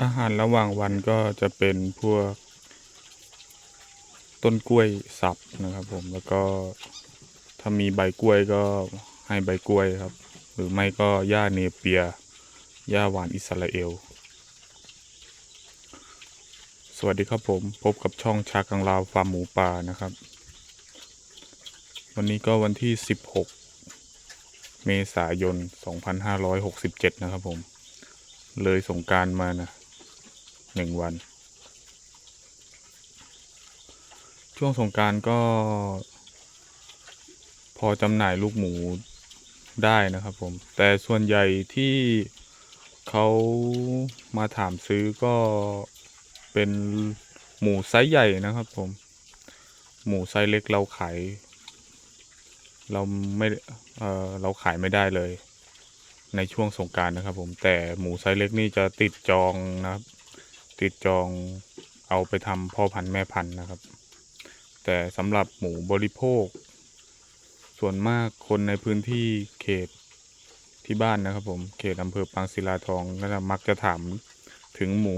อาหารระหว่างวันก็จะเป็นพวก ต้นกล้วยสับนะครับ ผมแล้วก็ถ้ามีใบกล้วยก็ให้ใบกล้วยครับ หรือไม่ก็หญ้าเนเปียหญ้าหวานอิสราเอล สวัสดีครับผมพบกับช่องชากังลาวฟาร์มหมูป่านะครับ วันนี้ก็วันที่ 16 เมษายน 2567 นะครับผมเลยสงการมานะ หนึ่งวัน ช่วงสงการก็ พอจำหน่ายลูกหมูได้นะครับผม แต่ส่วนใหญ่ที่เขามาถามซื้อก็เป็นหมูไซส์ใหญ่นะครับผม หมูไซส์เล็กเราขาย เราไม่เออเราขายไม่ได้เลย ในช่วงสงการนะครับผมแต่หมูไซส์เล็กนี่จะติดจองนะครับ ติดจองเอาไปทำพ่อพันธุ์แม่พันธุ์นะครับ แต่สำหรับหมูบริโภค ส่วนมากคนในพื้นที่เขตที่บ้านนะครับผมเขตอำเภอปางศิลาทองก็จะมักจะถามถึงหมู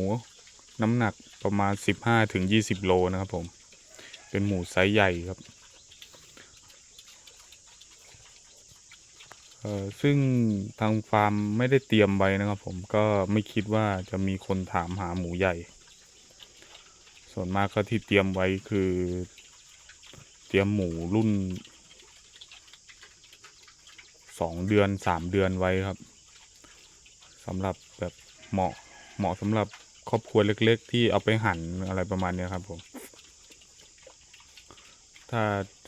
น้ำหนักประมาณ 15ถึง20 โลนะครับผม เป็นหมูไซส์ใหญ่ครับ เออซึ่งทางฟาร์มไม่ได้เตรียมไว้นะครับ ผมก็ไม่คิดว่าจะมีคนถามหาหมูใหญ่ ส่วนมากก็ที่เตรียมไว้คือ เตรียมหมูรุ่นสองเดือนสามเดือนไว้ครับสำหรับแบบเหมาะเหมาะสำหรับครอบครัวเล็ก ๆ ที่เอาไปหั่นอะไรประมาณนี้ครับผม ถ้า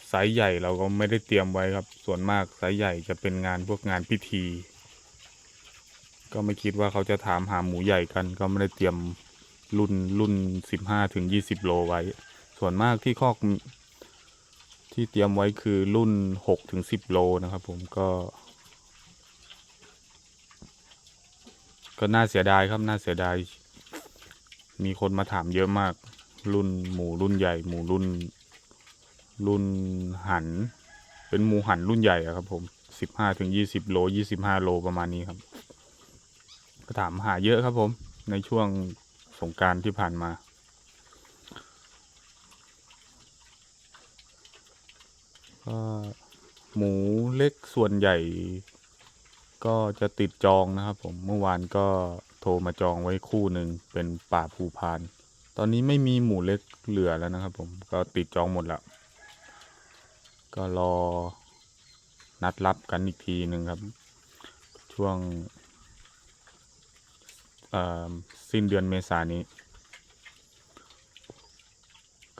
ไซส์ใหญ่เราก็ไม่ได้เตรียมไว้ครับ ส่วนมากไซส์ใหญ่จะเป็นงานพวกงานพิธี ก็ไม่คิดว่าเขาจะถามหาหมูใหญ่กัน ก็ไม่ได้เตรียมรุ่นรุ่นสิบห้าถึงยี่สิบโลไว้ ส่วนมากที่คอกที่เตรียมไว้คือรุ่นหกถึงสิบโลนะครับ ผมก็ ก็น่าเสียดายครับน่าเสียดาย มีคนมาถามเยอะมาก รุ่นหมูรุ่นใหญ่ หมูรุ่น รุ่นหัน เป็นหมูหันรุ่นใหญ่ครับผมสิบห้าถึงยี่สิบโลยี่สิบห้าโลประมาณนี้ครับ ก็ถามหาเยอะครับผม ในช่วงสงการที่ผ่านมาก็หมูเล็กส่วนใหญ่ ก็จะติดจองนะครับผมเมื่อวานก็โทรมาจองไว้คู่หนึ่งเป็นป่าภูพาน ตอนนี้ไม่มีหมูเล็กเหลือแล้วนะครับผมก็ติดจองหมดแล้ว ก็รอนัดรับกันอีกทีหนึ่งครับ ช่วงสิ้นเดือนเมษายนนี้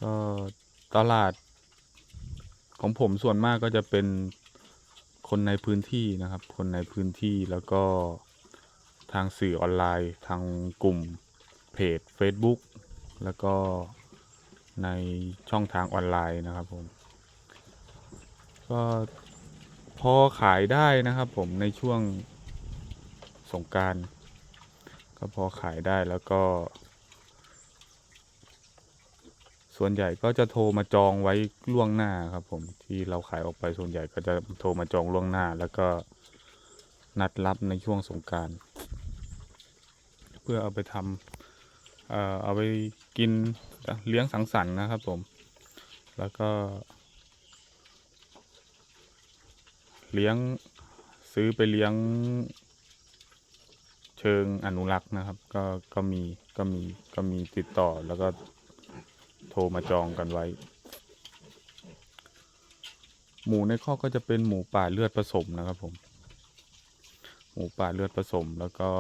ก็ตลาดของผมส่วนมากก็จะเป็นคนในพื้นที่นะครับ คนในพื้นที่แล้วก็ทางสื่อออนไลน์ ทางกลุ่มเพจ Facebook แล้วก็ในช่องทางออนไลน์นะครับผม ก็พอขายได้นะครับผมในช่วงสงการก็พอขายได้แล้วก็ ส่วนใหญ่ก็จะโทรมาจองไว้ล่วงหน้าครับผมที่เราขายออกไปส่วนใหญ่ก็จะโทรมาจองล่วงหน้า แล้วก็นัดรับในช่วงสงการเพื่อเอาไปทำเอ่อเอาไปกินเลี้ยงสังสรรค์นะครับผม แล้วก็ เลี้ยงซื้อไปเลี้ยง เชิงอนุรักษ์นะครับ ก็ก็มีก็มีก็มีติดต่อแล้วก็โทรมาจองกันไว้ หมูในข้อก็จะเป็นหมูป่าเลือดผสมนะครับผม หมูป่าเลือดผสมแล้วก็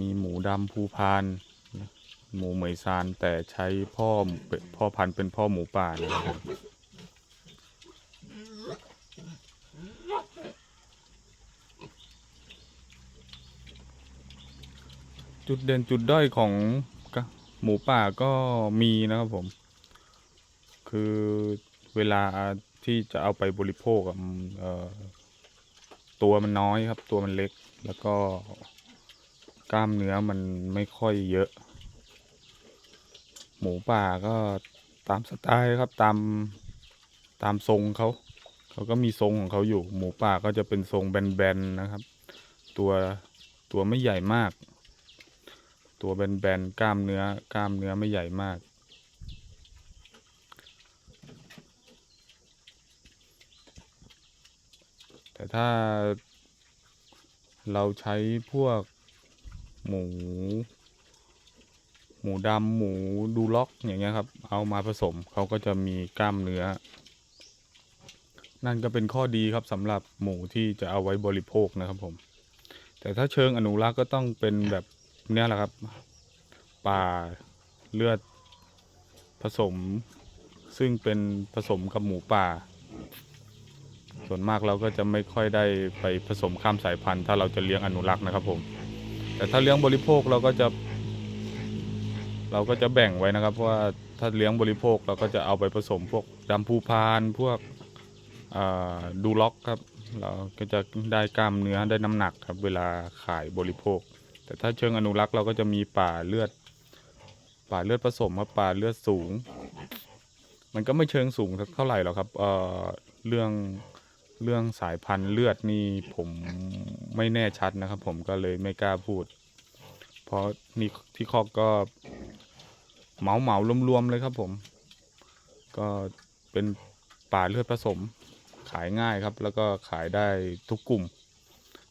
มีหมูดำภูพานหมูเหมยซานแต่ใช้พ่อพ่อพันธุ์เป็นพ่อหมูป่านะครับ จุดเด่นจุดด้อยของหมูป่าก็มีนะครับผม คือเวลาที่จะเอาไปบริโภคตัวมันน้อยครับ ตัวมันเล็ก แล้วก็กล้ามเนื้อมันไม่ค่อยเยอะ หมูป่าก็ตามสไตล์ครับตามตามทรงเขาเขาก็มีทรงของเขาอยู่ หมูป่าก็จะเป็นทรงแบนๆนะครับ ตัวตัวไม่ใหญ่มาก ตัวแบนๆกล้ามเนื้อกล้ามเนื้อไม่ใหญ่มาก แต่ถ้าเราใช้พวกหมู หมูดำหมูดูล็อกอย่างเงี้ยครับ เอามาผสมเขาก็จะมีกล้ามเนื้อ นั่นก็เป็นข้อดีครับสำหรับหมูที่จะเอาไว้บริโภคนะครับผม แต่ถ้าเชิงอนุรักษ์ก็ต้องเป็นแบบ เนี้ยแหละครับ ป่าเลือดผสม ซึ่งเป็นผสมกับหมูป่า ส่วนมากเราก็จะไม่ค่อยได้ไปผสมข้ามสายพันธุ์ ถ้าเราจะเลี้ยงอนุรักษ์นะครับผม แต่ถ้าเลี้ยงบริโภคเราก็จะ เราก็จะแบ่งไว้นะครับเพราะว่าถ้าเลี้ยงบริโภคเราก็จะเอาไปผสมพวกดำพูพานพวกดูล็อกครับ เราก็จะได้กล้ามเนื้อได้น้ำหนักครับ เวลาขายบริโภค แต่ถ้าเชิงอนุรักษ์เราก็จะมีป่าเลือด ป่าเลือดผสมครับป่าเลือดสูง มันก็ไม่เชิงสูงสักเท่าไหร่หรอกครับเอ่อเรื่องเรื่องสายพันธุ์เลือดนี่ผมไม่แน่ชัดนะครับ ผมก็เลยไม่กล้าพูด เพราะนี่ที่คอกก็เหมาเหมารวมๆเลยครับ ผม ก็เป็นป่าเลือดผสม ขายง่ายครับ แล้วก็ขายได้ทุกกลุ่ม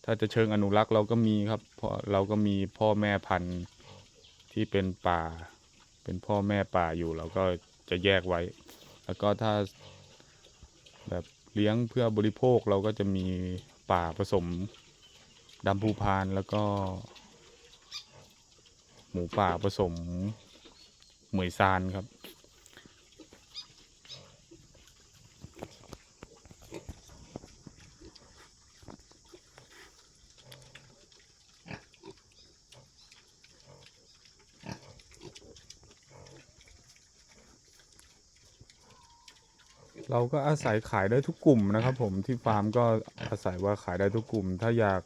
ถ้าจะเชิงอนุรักษ์เราก็มีครับเพราะเราก็มีพ่อแม่พันธุ์ที่เป็นป่า เป็นพ่อแม่ป่าอยู่เราก็จะแยกไว้ แล้วก็ถ้าแบบเลี้ยงเพื่อบริโภคเราก็จะมีป่าผสมดำภูพานแล้วก็ หมูป่าผสมเหมยซานครับ เราก็อาศัยขายได้ทุกกลุ่มนะครับผมที่ฟาร์มก็อาศัยว่าขายได้ทุกกลุ่ม ถ้าอยาก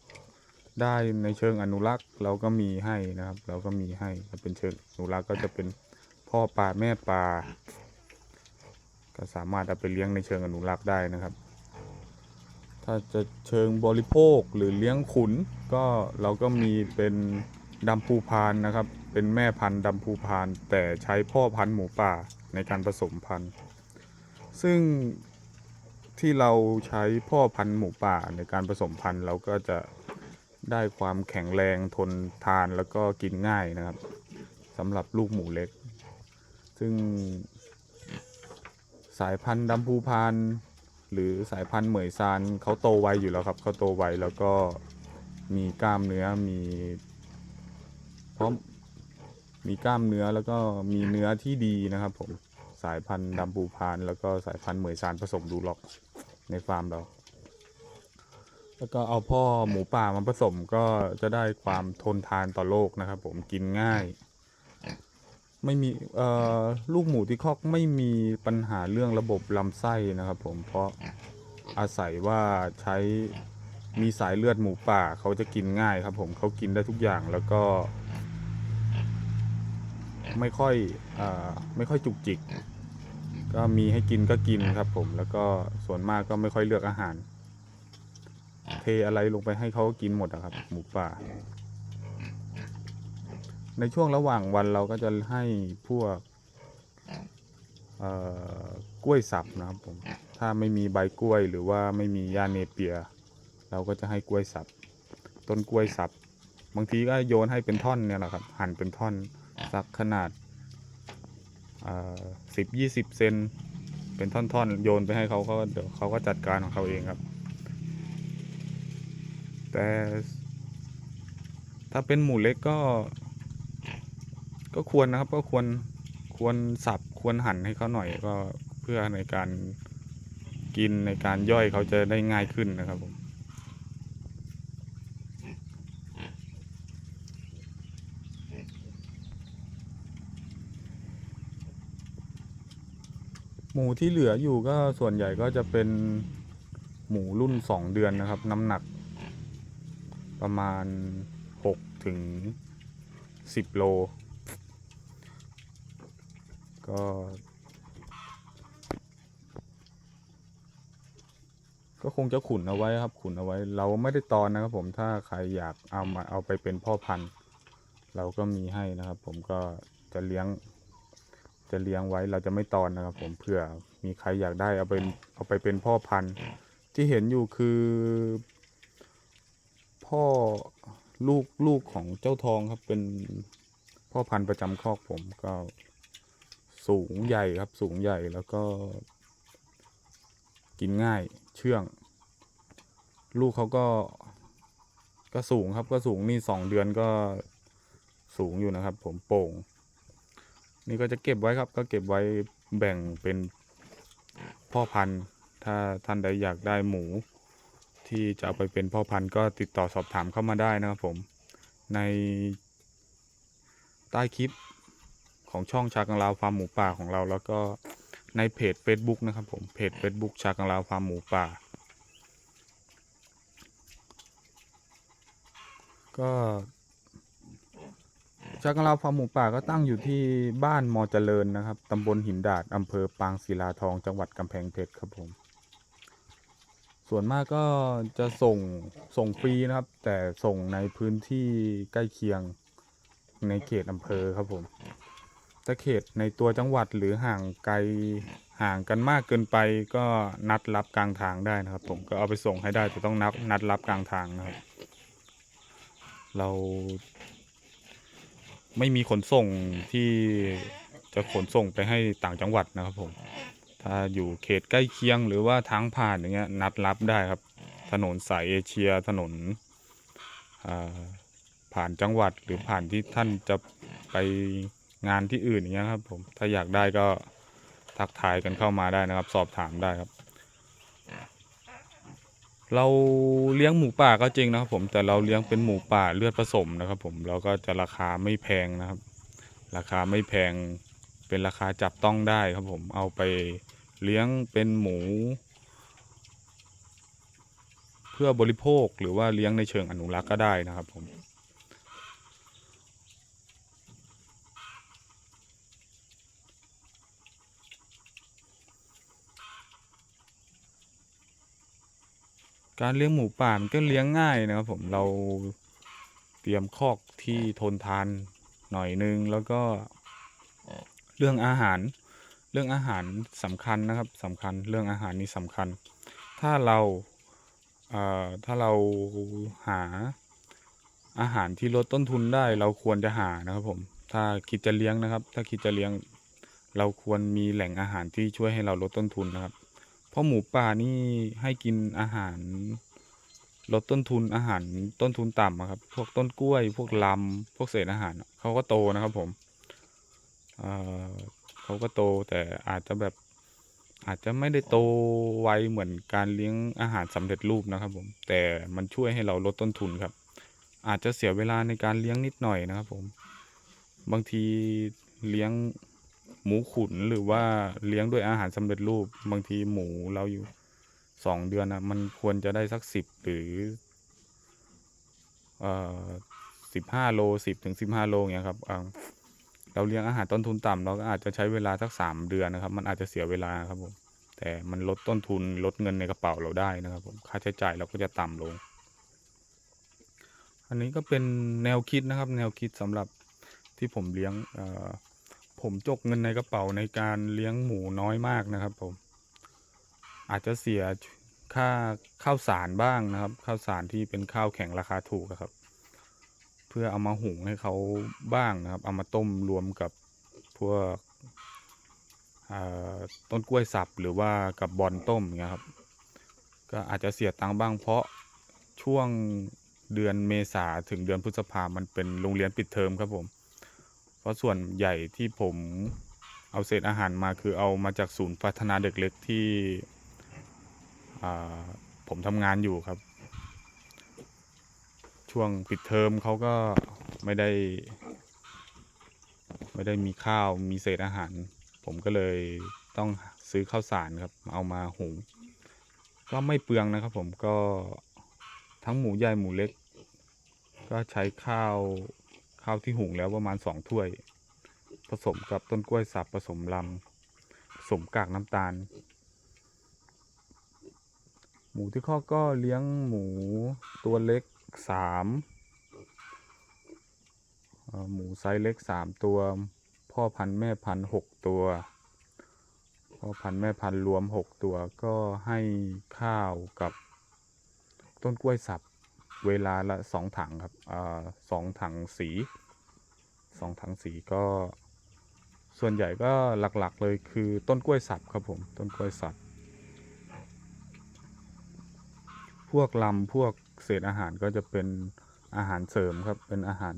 ได้ในเชิงอนุรักษ์ เราก็มีให้นะครับ เราก็มีให้เป็นเชิงอนุรักษ์ก็จะเป็นพ่อปลาแม่ปลาก็สามารถเอาไปเลี้ยงในเชิงอนุรักษ์ได้นะครับ ถ้าจะเชิงบริโภคหรือเลี้ยงขุนก็เราก็มีเป็นดำภูพานนะครับ เป็นแม่พันธุ์ดำภูพาน แต่ใช้พ่อพันธุ์หมูป่าในการผสมพันธุ์ ซึ่งที่เราใช้พ่อพันธุ์หมูป่าในการผสมพันธุ์เราก็จะได้ความแข็งแรงทนทานแล้วก็กินง่ายนะครับสำหรับลูกหมูเล็ก ซึ่งสายพันธุ์ดำพูพานหรือสายพันธุ์เหมยซานเขาโตไวอยู่แล้วครับเขาโตไวแล้วก็มีกล้ามเนื้อมีพราะมีกล้ามเนื้อแล้วก็มีเนื้อที่ดีนะครับผม สายพันธุ์ดำปูพาน แล้วก็สายพันธุ์เหมยซานผสมดูล็อกในฟาร์มเรา แล้วก็เอาพ่อหมูป่ามาผสมก็จะได้ความทนทานต่อโรคนะครับ ผมกินง่าย ไม่มีเอ่อลูกหมูที่คอกไม่มีปัญหาเรื่องระบบลำไส้นะครับ ผมเพราะอาศัยว่าใช้มีสายเลือดหมูป่าเขาจะกินง่ายครับ ผมเขากินได้ทุกอย่างแล้วก็ ไม่ค่อยเอ่อไม่ค่อยจุกจิก ก็มีให้กินก็กินครับผมแล้วก็ส่วนมากก็ไม่ค่อยเลือกอาหาร เทอะไรลงไปให้เขากินหมดอะครับ หมูป่า ในช่วงระหว่างวันเราก็จะให้พวกเอ่อกล้วยสับนะครับผมถ้าไม่มีใบกล้วยหรือว่าไม่มีหญ้าเนเปีย เราก็จะให้กล้วยสับ ต้นกล้วยสับ บางทีก็โยนให้เป็นท่อนเนี่ยแหละครับ หั่นเป็นท่อนสักขนาด สิบยี่สิบเซนเป็นท่อนๆ โยนไปให้เขาเขาเดี๋ยวเขาก็จัดการของเขาเองครับ แต่ถ้าเป็นหมูเล็กก็ ก็ควรนะครับ ก็ควรควรสับควรหั่นให้เขาหน่อยก็เพื่อในการกินในการย่อยเขาจะได้ง่ายขึ้นนะครับผม มูที่เหลืออยู่ก็ส่วนใหญ่ก็จะเป็นหมูรุ่นสองเดือนนะครับ น้ำหนัก ประมาณหกถึงสิบโล ก็ก็คงจะขุนเอาไว้ครับ ขุนเอาไว้ เราไม่ได้ตอนนะครับ ผมถ้าใครอยากเอามาเอาไปเป็นพ่อพันธุ์ เราก็มีให้นะครับ ผมก็จะเลี้ยง จะเลี้ยงไว้เราจะไม่ตอนนะครับ ผมเผื่อมีใครอยากได้เอาเป็นเอาไปเป็นพ่อพันธุ์ ที่เห็นอยู่คือ พ่อลูกลูกของเจ้าทองครับเป็นพ่อพันธุ์ประจำคอกผมก็สูงใหญ่ครับสูงใหญ่แล้วก็ กินง่ายเชื่อง ลูกเขาก็ ก็สูงครับก็สูงนี่สองเดือนก็สูงอยู่นะครับ ผมโป่ง นี่ก็จะเก็บไว้ครับ ก็เก็บไว้แบ่งเป็นพ่อพันธุ์ ถ้าท่านใดอยากได้หมู ที่จะเอาไปเป็นพ่อพันธุ์ก็ติดต่อสอบถามเข้ามาได้นะครับผม ในใต้คลิปของช่องชากังลาวฟาร์มหมูป่าของเรา แล้วก็ในเพจ Facebook นะครับผม เพจ Facebook ชากังลาวฟาร์มหมูป่า ก็ ชากังลาฟาร์มหมูป่าก็ตั้งอยู่ที่บ้านมอเจริญนะครับตำบลหินดาดอำเภอปางศิลาทองจังหวัดกำแพงเพชรครับผม ส่วนมากก็จะส่งส่งฟรีนะครับ แต่ส่งในพื้นที่ใกล้เคียงในเขตอำเภอครับผมถ้าเขตในตัวจังหวัดหรือห่างไกลห่างกันมากเกินไปก็นัดรับกลางทางได้นะครับ ผมก็เอาไปส่งให้ได้แต่ต้องนัดนัดรับกลางทางนะครับ เรา ไม่มีขนส่งที่จะขนส่งไปให้ต่างจังหวัดนะครับผม ถ้าอยู่เขตใกล้เคียงหรือว่าทางผ่านอย่างเงี้ย นัดรับได้ครับ ถนนสายเอเชียถนนผ่านจังหวัดหรือผ่านที่ท่านจะไปงานที่อื่นอย่างเงี้ยครับผม ถ้าอยากได้ก็ทักทายกันเข้ามาได้นะครับ สอบถามได้ครับ เราเลี้ยงหมูป่าก็จริงนะครับ ผมแต่เราเลี้ยงเป็นหมูป่าเลือดผสมนะครับ ผมเราก็จะราคาไม่แพงนะครับ ราคาไม่แพงเป็นราคาจับต้องได้ครับผมเอาไปเลี้ยงเป็นหมู เพื่อบริโภคหรือว่าเลี้ยงในเชิงอนุรักษ์ก็ได้นะครับผม การเลี้ยงหมูป่ามันก็เลี้ยงง่ายนะครับผมเราเตรียมคอกที่ทนทานหน่อยนึงแล้วก็เรื่องอาหาร เรื่องอาหารสำคัญนะครับสำคัญเรื่องอาหารนี่สำคัญ ถ้าเราเอ่อถ้าเราหาอาหารที่ลดต้นทุนได้ เราควรจะหานะครับผมถ้าคิดจะเลี้ยงนะครับ ถ้าคิดจะเลี้ยง เราควรมีแหล่งอาหารที่ช่วยให้เราลดต้นทุนนะครับ เพราะหมูป่านี่ให้กินอาหาร ลดต้นทุนอาหารต้นทุนต่ำครับ พวกต้นกล้วย พวกลำพวกเศษอาหารเขาก็โตนะครับผมเเขาก็โตแต่อาจจะแบบอาจจะไม่ได้โตไวเหมือนการเลี้ยงอาหารสำเร็จรูปนะครับผมแต่มันช่วยให้เราลดต้นทุนครับ อาจจะเสียเวลาในการเลี้ยงนิดหน่อยนะครับผม บางทีเลี้ยง หมูขุนหรือว่าเลี้ยงด้วยอาหารสำเร็จรูปบางทีหมูเราอยู่สองเดือนนะมันควรจะได้สักสิบหรือเออสิบห้าโลสิบถึงสิบห้าโลเงี้ยครับเราเลี้ยงอาหารต้นทุนต่ำเราก็อาจจะใช้เวลาสักสามเดือนนะครับ มันอาจจะเสียเวลาครับผมแต่มันลดต้นทุนลดเงินในกระเป๋าเราได้นะครับผมค่าใช้จ่ายเราก็จะต่ำลง อันนี้ก็เป็นแนวคิดนะครับ แนวคิดสำหรับที่ผมเลี้ยงเออ ผมจกเงินในกระเป๋าในการเลี้ยงหมูน้อยมากนะครับ ผม อาจจะเสียค่าข้าวสารบ้างนะครับ ข้าวสารที่เป็นข้าวแข็งราคาถูกครับ เพื่อเอามาหุงให้เขาบ้างนะครับ เอามาต้มรวมกับพวกต้นกล้วยสับหรือว่ากับบอนต้มอย่างเงี้ยครับ ก็อาจจะเสียตังค์บ้าง เพราะช่วงเดือนเมษาถึงเดือนพฤษภามันเป็นโรงเรียนปิดเทอมครับผม เพราะส่วนใหญ่ที่ผมเอาเศษอาหารมาคือเอามาจากศูนย์พัฒนาเด็กเล็กที่ผมทำงานอยู่ครับ ช่วงปิดเทอมเขาก็ไม่ได้ ไม่ได้มีข้าวมีเศษอาหาร ผมก็เลยต้องซื้อข้าวสารครับ เอามาหุงก็ไม่เปลืองนะครับผมก็ทั้งหมูใหญ่หมูเล็ก ก็ใช้ข้าว ข้าวที่หุงแล้วประมาณสองถ้วย ผสมกับต้นกล้วยสับผสมลำผสมกากน้ำตาล หมูที่ข้อก็เลี้ยงหมูตัวเล็กสามหมูไซส์เล็กสามตัว พ่อพันธุ์แม่พันธุ์หกตัวพ่อพันธุ์แม่พันธุ์รวมหกตัวก็ให้ข้าวกับต้นกล้วยสับ เวลาละสองถังครับอ่าสองถังสีสองถังสีก็ ส่วนใหญ่ก็หลักๆเลยคือต้นกล้วยสับครับผมต้นกล้วยสับพวกลำพวกเศษอาหารก็จะเป็นอาหารเสริมครับ เป็นอาหาร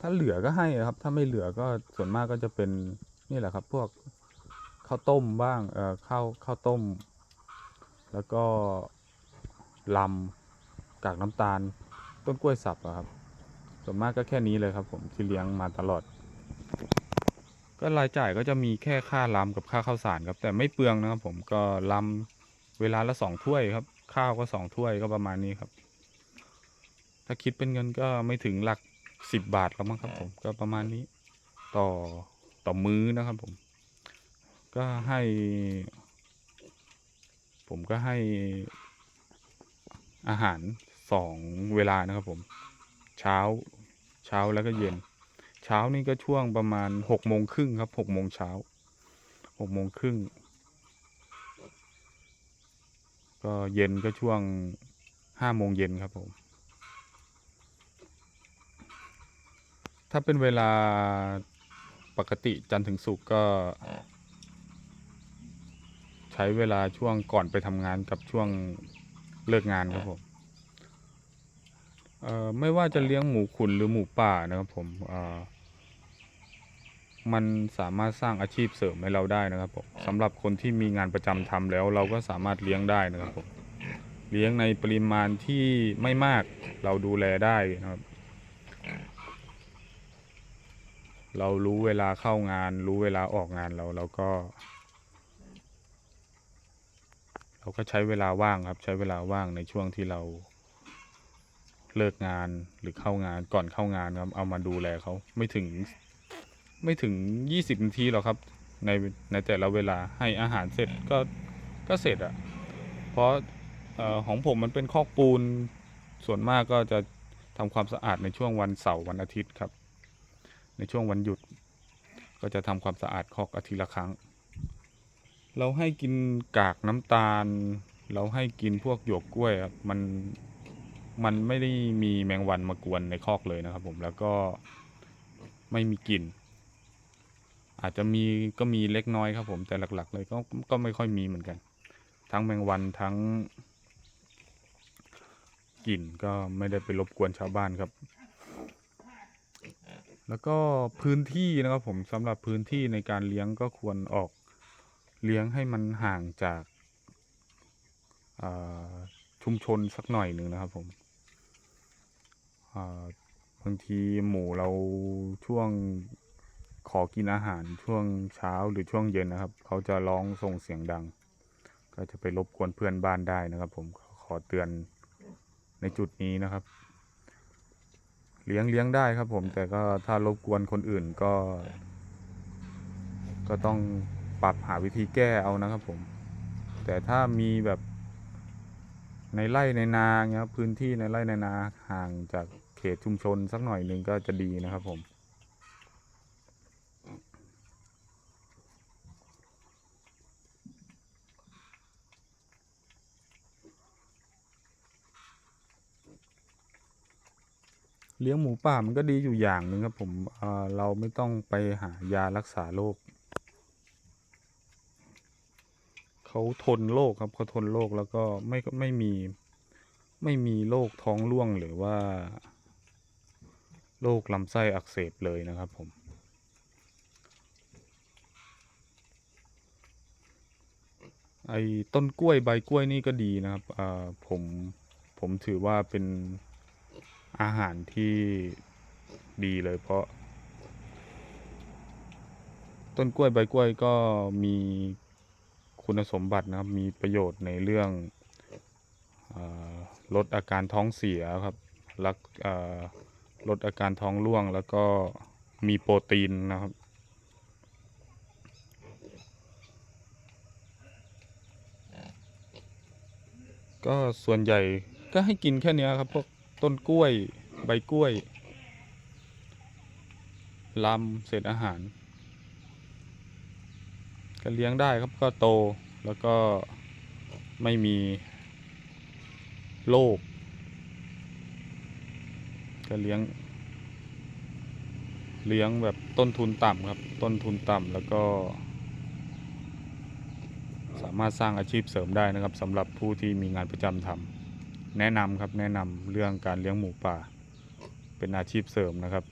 ถ้าเหลือก็ให้ครับ ถ้าไม่เหลือก็ส่วนมากก็จะเป็นนี่แหละครับ พวกข้าวต้มบ้างเอ่อข้าวข้าวต้ม แล้วก็ลำ กากน้ำตาล ต้นกล้วยสับครับ ส่วนมากก็แค่นี้เลยครับ ผมที่เลี้ยงมาตลอด ก็รายจ่ายก็จะมีแค่ค่าลำกับค่าข้าวสารครับ แต่ไม่เปลืองนะครับ ผมก็ลำเวลาละสองถ้วยครับ ข้าวก็สองถ้วยก็ประมาณนี้ครับ ถ้าคิดเป็นเงินก็ไม่ถึงหลักสิบบาทแล้วมั้งครับ ผมก็ประมาณนี้ ต่อต่อมื้อนะครับ ผม ก็ให้ ผมก็ให้อาหาร สองเวลานะครับผม เช้าเช้าแล้วก็เย็น เช้านี่ก็ช่วงประมาณหกโมงครึ่งครับหกโมงเช้าหกโมงครึ่งก็เย็นก็ช่วงห้าโมงเย็นครับผม ถ้าเป็นเวลาปกติจันทร์ถึงศุกร์ก็ ใช้เวลาช่วงก่อนไปทำงานกับช่วงเลิกงานครับผม ไม่ว่าจะเลี้ยงหมูขุนหรือหมูป่านะครับผมเอ่อมันสามารถสร้างอาชีพเสริมให้เราได้นะครับผมสำหรับคนที่มีงานประจำทำแล้ว เราก็สามารถเลี้ยงได้นะครับผมเลี้ยงในปริมาณที่ไม่มากเราดูแลได้นะครับ เรารู้เวลาเข้างาน รู้เวลาออกงานเราเราก็ เราก็ใช้เวลาว่างครับ ใช้เวลาว่างในช่วงที่เรา เลิกงานหรือเข้างานก่อนเข้างานครับ เอามาดูแลเขาไม่ถึง ไม่ถึงยี่สิบนาทีหรอกครับ ในในแต่ละเวลาให้อาหารเสร็จก็ก็เสร็จอะเพราะออของผมมันเป็นคอกปูนส่วนมากก็จะทำความสะอาดในช่วงวันเสาร์วันอาทิตย์ครับ ในช่วงวันหยุด ก็จะทำความสะอาดคอกอาทิตย์ละครั้ง เราให้กินกากน้ำตาล เราให้กินพวกหยวกกล้วยครับมัน มันไม่ได้มีแมงวันมากวนในคอกเลยนะครับ ผมแล้วก็ไม่มีกลิ่น อาจจะมีก็มีเล็กน้อยครับ ผมแต่หลัก ๆ เลยก็ก็ไม่ค่อยมีเหมือนกัน ทั้งแมงวันทั้งกลิ่นก็ไม่ได้ไปรบกวนชาวบ้านครับ แล้วก็พื้นที่นะครับ ผมสำหรับพื้นที่ในการเลี้ยงก็ควรออกเลี้ยงให้มันห่างจากชุมชนสักหน่อยหนึ่งนะครับผม บางทีหมูเราช่วงขอกินอาหารช่วงเช้าหรือช่วงเย็นนะครับ เขาจะร้องส่งเสียงดัง ก็จะไปรบกวนเพื่อนบ้านได้นะครับ ผมขอเตือนในจุดนี้นะครับ เลี้ยงเลี้ยงได้ครับ ผมแต่ก็ถ้ารบกวนคนอื่นก็ ก็ต้องปรับหาวิธีแก้เอานะครับ ผม แต่ถ้ามีแบบในไร่ในนาเงี้ยพื้นที่ในไร่ในนาห่างจาก เขตชุมชนสักหน่อยหนึ่งก็จะดีนะครับผมเลี้ยงหมูป่ามันก็ดีอยู่อย่างหนึ่งครับผมเเราไม่ต้องไปหายารักษาโรคเขาทนโรคครับเขาทนโรคแล้วก็ไม่ไม่มีไม่มีโรคท้องร่วงหรือว่า โรคลำไส้อักเสบเลยนะครับผม ไอ้ต้นกล้วยใบกล้วยนี่ก็ดีนะครับผมผมถือว่าเป็นอาหารที่ดีเลยเพราะ ต้นกล้วยใบกล้วยก็มีคุณสมบัตินะครับ มีประโยชน์ในเรื่องอลดอาการท้องเสียครับแล้วอ่า ลดอาการท้องร่วงแล้วก็มีโปรตีนนะครับ ก็ส่วนใหญ่ก็ให้กินแค่นี้ครับพวกต้นกล้วยใบกล้วยลำเศษอาหาร ก็เลี้ยงได้ครับก็โตแล้วก็ไม่มีโรค ก็เลี้ยง เลี้ยงแบบต้นทุนต่ำครับ ต้นทุนต่ำแล้วก็ สามารถสร้างอาชีพเสริมได้นะครับสำหรับผู้ที่มีงานประจำทำแนะนำครับแนะนำเรื่องการเลี้ยงหมูป่า เป็นอาชีพเสริมนะครับ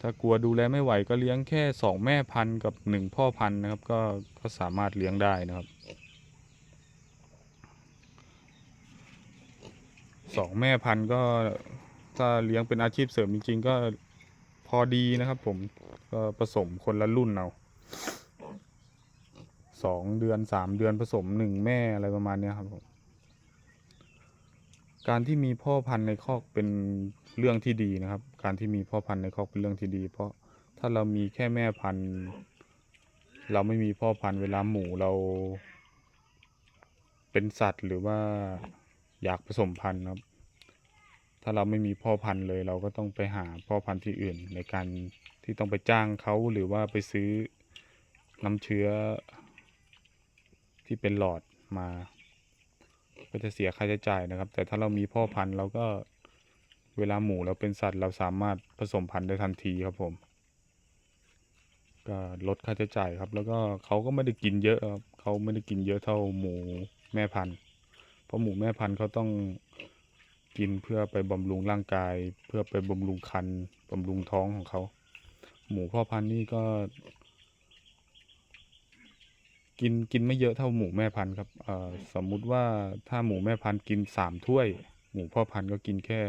ถ้ากลัวดูแลไม่ไหวก็เลี้ยงแค่สองแม่พันธุ์กับหนึ่งพ่อพันธุ์นะครับ ก็ก็สามารถเลี้ยงได้นะครับสองแม่พันธุ์ก็ ถ้าเลี้ยงเป็นอาชีพเสริมจริง ๆ ก็พอดีนะครับผมก็ผสมคนละรุ่นเอาสองเดือนสามเดือนผสมหนึ่งแม่อะไรประมาณนี้ครับผมการที่มีพ่อพันธุ์ในคอกเป็นเรื่องที่ดีนะครับ การที่มีพ่อพันธุ์ในคอกเป็นเรื่องที่ดี เพราะถ้าเรามีแค่แม่พันธุ์ เราไม่มีพ่อพันธุ์เวลาหมูเรา เป็นสัตว์หรือว่าอยากผสมพันธุ์ครับ ถ้าเราไม่มีพ่อพันธุ์เลย เราก็ต้องไปหาพ่อพันธุ์ที่อื่น ในการที่ต้องไปจ้างเขาหรือว่าไปซื้อน้ำเชื้อที่เป็นหลอดมา ก็จะเสียค่าใช้จ่ายนะครับ แต่ถ้าเรามีพ่อพันธุ์เราก็เวลาหมูเราเป็นสัตว์เราสามารถผสมพันธุ์ได้ทันทีครับผมก็ลดค่าใช้จ่ายครับ แล้วก็เขาก็ไม่ได้กินเยอะครับเขาไม่ได้กินเยอะเท่าหมูแม่พันธุ์ เพราะหมูแม่พันธุ์เขาต้อง กินเพื่อไปบำรุงร่างกาย เพื่อไปบำรุงคันบำรุงท้องของเขา หมูพ่อพันธุ์นี่ก็ กินกินไม่เยอะเท่าหมูแม่พันธุ์ครับสมมุติว่าถ้าหมูแม่พันธุ์กินสามถ้วย หมูพ่อพันธุ์ก็กินแค่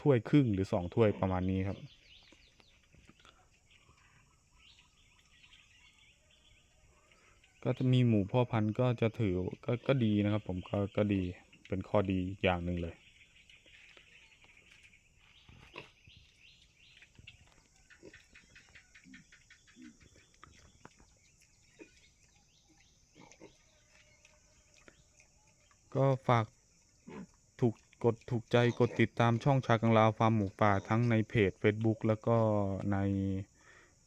ถ้วยครึ่งหรือสองถ้วยประมาณนี้ครับก็จะมีหมูพ่อพันธุ์ก็จะถือก็ก็ดีนะครับผมก็ก็ดี เป็นข้อดีอย่างหนึ่งเลย ก็ฝากถูกกดถูกใจกดติดตามช่องชากังลาวฟาร์มหมูป่าทั้งในเพจ Facebook แล้วก็ใน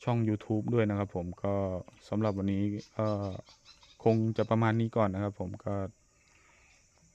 ช่อง YouTube ด้วยนะครับผมก็สำหรับวันนี้ก็คงจะประมาณนี้ก่อนนะครับผมก็